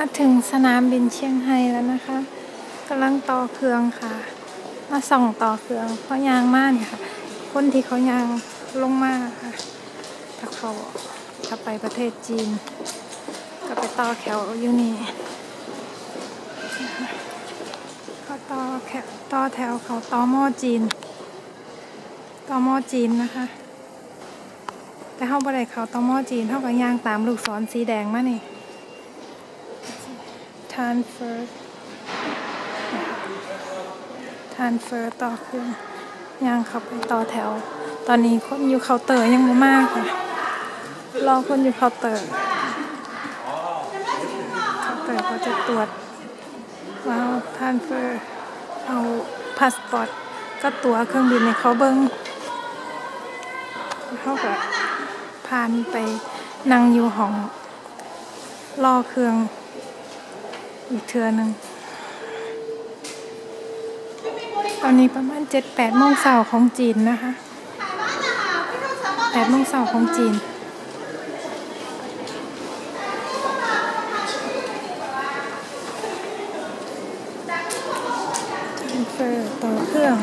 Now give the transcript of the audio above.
มาถึงสนามบินเชียงไฮ้แล้วนะคะกำลังต่อเครื่องค่ะ มาส่องต่อเครื่องเพราะยางมากเนี่ยค่ะ คนที่เขายางลงมาค่ะ ถ้าเขาถ้าไปประเทศจีน ก็ไปต่อแถวอยู่นี่เขาต่อแถวต่อแถวเขาต่อหม้อจีนต่อหม้อจีนนะคะ แต่เขาบ่ได้เขาต่อหม้อจีนเขาก็ยางตามลูกศรสีแดงมานี่ transfer transfer ต่อคือย่างเข้าไปต่อแถว ตอนนี้คนอยู่เคาน์เตอร์ยังไม่มากค่ะรอคนอยู่เคาน์เตอร์เคาน์เตอร์เขาจะตรวจว่าทานเฟอร์เอาพาสปอร์ตก็ตั๋วเครื่องบินในเขาเบิ้งเขาก็พานไปนั่งอยู่ห้องรอเครื่อง อีกเทือหนึ่งตอนนี้ประมาณ7-8โมงเช้าของจีนนะคะ8โมงเช้าของจีนเฟอร์ต่อเครื่อง